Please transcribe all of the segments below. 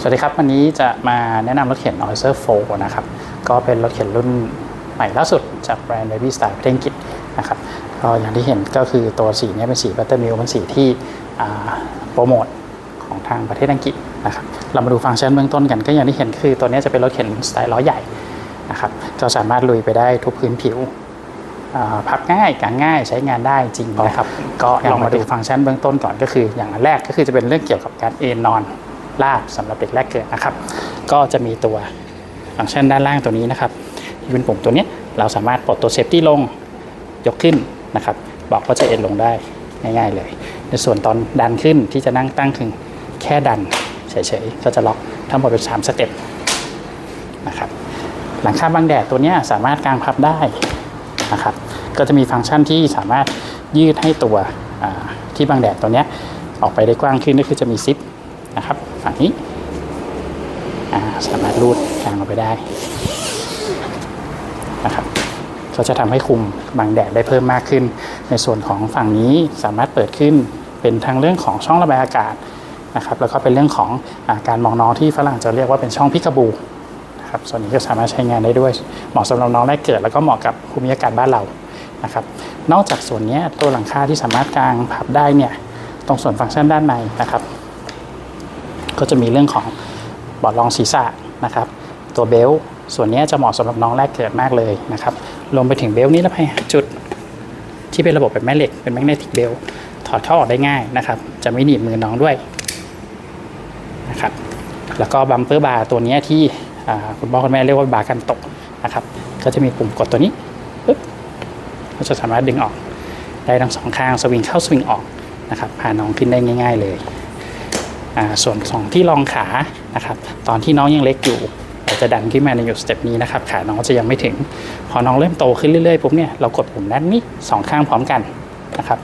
สวัสดีครับ วันนี้จะมาแนะนำรถเข็น o i s e r 4 นะครับ ก็เป็นรถเข็นรุ่นใหม่ล่าสุดจากแบรนด์ Baby Style ประเทศอังกฤษนะครับก็อย่างที่เห็นก็คือตัวสีเนี้เป็นสี Buttermilk เป็นสีที่อ่าโปรโมทของทางประเทศอังกฤษนะครับเรามาดูฟังก์ชันเบื้องต้นกัน ก็อย่างที่เห็นคือตัวนี้จะเป็นรถเข็นสไตล์ล้อใหญ่นะครับก็สามารถลุยไปได้ทุกพื้นผิวอ่าพับง่ายกางง่ายใช้งานได้จริงนะครับ ก็ลองมาดูฟังก์ชันเบื้องต้นก่อนก็คืออย่างอันแรกก็คือจะเป็นเรื่องเกี่ยวกับการเอนนอน ราบสำหรับเด็กแรกเกิดนะครับ ก็จะมีตัวฟังก์ชันด้านล่างตัวนี้นะครับที่เป็นปุ่มตัวนี้เราสามารถปลดตัวเซฟตี้ลงยกขึ้นนะครับ บอกว่าจะเอ็นลงได้ง่ายๆเลย ในส่วนตอนดันขึ้นที่จะนั่งตั้งคือแค่ดันเฉยๆก็จะล็อกทั้งหมดเป็นสามสเต็ปนะครับหลังคาบังแดดตัวนี้สามารถกางพับได้นะครับ ก็จะมีฟังก์ชันที่สามารถยืดให้ตัวที่บังแดดตัวนี้ออกไปได้กว้างขึ้นก็คือจะมีซิป นะครับ ฝั่งนี้สามารถรูดกลางออกไปได้นะครับก็จะทำให้คุมบังแดดได้เพิ่มมากขึ้น ในส่วนของฝั่งนี้สามารถเปิดขึ้นเป็นทางเรื่องของช่องระบายอากาศนะครับ แล้วก็เป็นเรื่องของอการมองน้องที่ฝรั่งจะเรียกว่าเป็นช่องพิกาบูนะครับส่วนนี้ก็สามารถใช้งานได้ด้วยเหมาะสำหรับน้องแรกเกิด แล้วก็เหมาะกับภูมิอากาศบ้านเรานะครับ นอกจากส่วนนี้ตัวหลังคาที่สามารถกางพับได้เนี่ยตรงส่วนฟังก์ชันด้านในนะครับ ก็จะมีเรื่องของบอดรองศีรษะนะครับ ตัวเบลต์ส่วนนี้จะเหมาะสำหรับน้องแรกเกิดมากเลยนะครับรวมไปถึงเบลต์นี้แล้วไปจุดที่เป็นระบบเป็นแม่เหล็กเป็นแมกเนติกเบลถอดเข้าออกได้ง่ายนะครับ จะไม่หนีบมือน้องด้วยนะครับแล้วก็บัมเปอร์บาร์ตัวนี้ที่คุณพ่อคุณแม่เรียกว่าบาร์กันตกนะครับ ก็จะมีปุ่มกดตัวนี้ปึ๊บก็จะสามารถดึงออกได้ทั้งสองข้างสวิงเข้าสวิงออกนะครับพาน้องขึ้นได้ง่าย ๆ เลย ส่วนสองที่รองขานะครับตอนที่น้องยังเล็กอยู่เราจะดันขึ้นมาในอยู่สเต็ปนี้นะครับขาน้องจะยังไม่ถึง พอน้องเริ่มโตขึ้นเรื่อยๆปุ๊บเนี่ยเรากดปุ่มด้นนี้สองข้างพร้อมกันนะครับ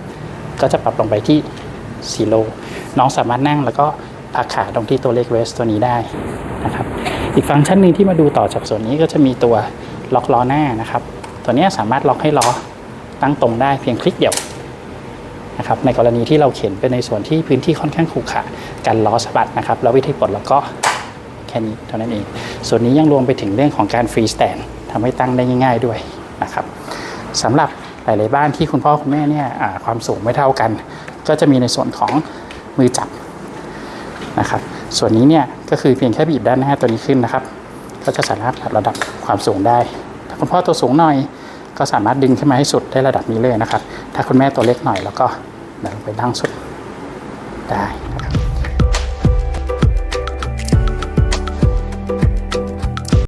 ก็จะปรับลงไปที่ซีโร่น้องสามารถนั่งแล้วก็พักขาตรงที่ตัวเลขเวสตัวนี้ได้นะครับอีกฟังก์ชันหนึ่งที่มาดูต่อจากส่วนนี้ก็จะมีตัวล็อกล้อหน้านะครับ ตัวนี้สามารถล็อกให้ล้อตั้งตรงได้เพียงคลิกเดียว นะครับในกรณีที่เราเข็นไปในส่วนที่พื้นที่ค่อนข้างขรุขระกันล้อสะบัดนะครับแล้ววิธีปลดล็อกก็แค่นี้เท่านั้นเอง ส่วนนี้ยังรวมไปถึงเรื่องของการฟรีสแตนทำให้ตั้งได้ง่าย ๆด้วยนะครับสำหรับหลาย ๆ บ้านที่คุณพ่อคุณแม่เนี่ยความสูงไม่เท่ากัน ก็จะมีในส่วนของมือจับนะครับ ส่วนนี้เนี่ยก็คือเพียงแค่บีบด้านหน้าตัวนี้ขึ้นนะครับ ก็จะสามารถปรับระดับความสูงได้ ถ้าคุณพ่อตัวสูงหน่อย ก็สามารถดึงขึ้นมาให้สุดได้ระดับนี้เลยนะครับ ถ้าคุณแม่ตัวเล็กหน่อยแล้วก็ดันไปดั้งสุดได้